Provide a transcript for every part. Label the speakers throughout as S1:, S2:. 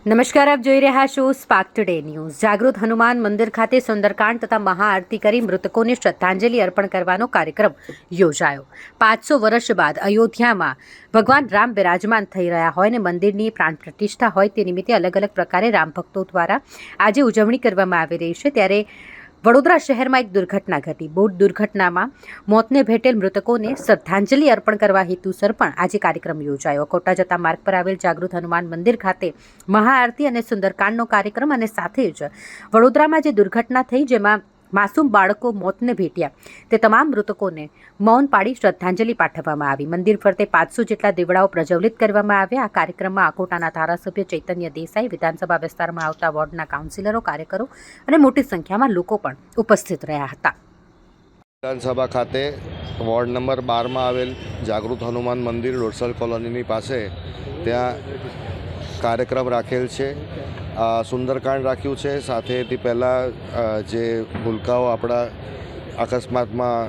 S1: નમસ્કાર, આપ જોઈ રહ્યા છો સ્પાર્ક ટુડે ન્યૂઝ જાગૃત હનુમાન મંદિર ખાતે સુંદરકાંડ તથા મહાઆરતી કરી મૃતકોને શ્રદ્ધાંજલિ અર્પણ કરવાનો કાર્યક્રમ યોજાયો. પાંચસો વર્ષ બાદ અયોધ્યામાં ભગવાન રામ બિરાજમાન થઈ રહ્યા હોય અને મંદિરની પ્રાણ પ્રતિષ્ઠા હોય તે નિમિત્તે અલગ અલગ પ્રકારે રામ ભક્તો દ્વારા આજે ઉજવણી કરવામાં આવી રહી છે. ત્યારે વડોદરા શહેરમાં એક દુર્ઘટના ઘટી. બોટ દુર્ઘટનામાં મોતને ભેટેલ મૃતકોને શ્રદ્ધાંજલિ અર્પણ કરવા હેતુસર પણ આજે કાર્યક્રમ યોજાયો. કોટા જતા માર્ગ પર આવેલ જાગૃત હનુમાન મંદિર ખાતે મહાઆરતી અને સુંદરકાંડનો કાર્યક્રમ અને સાથે જ વડોદરામાં જે દુર્ઘટના થઈ, જેમાં માસૂમ બાળકો મોતને ભેટ્યા. તે તમામ મૃતકોને મૌન પાડી શ્રદ્ધાંજલિ પાઠવવામાં આવી. મંદિર ફરતે પાંચસો જેટલા દીવડાઓ પ્રજ્વલિત કરવામાં આવ્યા. આ કાર્યક્રમમાં આકોટાના ધારાસભ્ય ચૈતન્ય દેસાઈ, વિધાનસભા વિસ્તારમાં આવતા વોર્ડના કાઉન્સિલરો, કાર્યકરો અને મોટી સંખ્યામાં લોકો પણ ઉપસ્થિત રહ્યા હતા.
S2: વિધાનસભા ખાતે વોર્ડ નંબર બારમાં આવેલ જાગૃત હનુમાન મંદિર ડોરસલ કોલોનીની પાસે ત્યાં કાર્યક્રમ રાખેલ છે. સુંદરકાંડ રાખ્યું છે. સાથે તે પહેલાં જે ભૂલકાઓ આપણા અકસ્માતમાં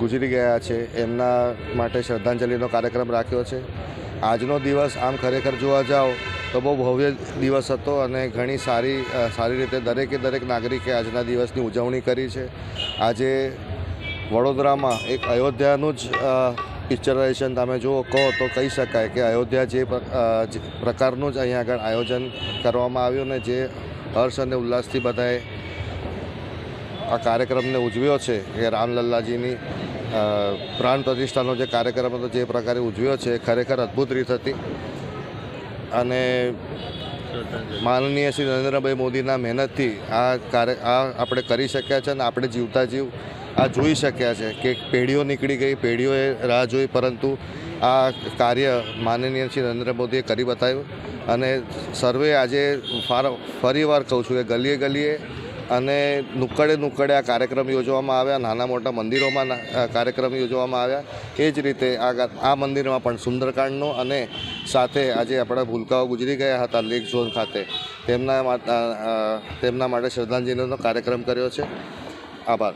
S2: ગુજરી ગયા છે, એમના માટે શ્રદ્ધાંજલિનો કાર્યક્રમ રાખ્યો છે. આજનો દિવસ આમ ખરેખર જોવા જાઓ, તો બહુ ભવ્ય દિવસ હતો અને ઘણી સારી સારી રીતે દરેકે દરેક નાગરિકે આજના દિવસની ઉજવણી કરી છે. આજે વડોદરામાં એક અયોધ્યાનું જ પિક્ચરાઇઝેશન તમે જુઓ, કહો તો કહી શકાય કે અયોધ્યા જે જે પ્રકારનું જ અહીંયા આગળ આયોજન કરવામાં આવ્યું ને જે હર્ષ અને ઉલ્લાસથી બધાએ આ કાર્યક્રમને ઉજવ્યો છે કે રામલલ્લાજીની પ્રાણ પ્રતિષ્ઠાનો જે કાર્યક્રમ હતો જે પ્રકારે ઉજવ્યો છે ખરેખર અદ્ભુત રીત હતી. અને માનનીય શ્રી નરેન્દ્રભાઈ મોદીના મહેનતથી આ કાર્ય આ આપણે કરી શક્યા છે અને આપણે જીવતા જીવ આ જોઈ શક્યા છે કે પેઢીઓ નીકળી ગઈ, પેઢીઓએ રાહ જોઈ, પરંતુ આ કાર્ય માનનીય શ્રી નરેન્દ્ર મોદીએ કરી બતાવ્યું. અને સર્વે આજે ફાર, ફરીવાર કહું છું કે ગલીએ ગલીએ અને નુક્કડે નુક્કડે આ કાર્યક્રમ યોજવામાં આવ્યા, નાના મોટા મંદિરોમાં કાર્યક્રમ યોજવામાં આવ્યા. એ જ રીતે આ આ મંદિરમાં પણ સુંદરકાંડનો અને સાથે આજે આપણા ભૂલકાઓ ગુજરી ગયા હતા લેક ઝોન ખાતે. તેમના તેમના માટે શ્રદ્ધાંજલિનો કાર્યક્રમ કર્યો છે. આભાર.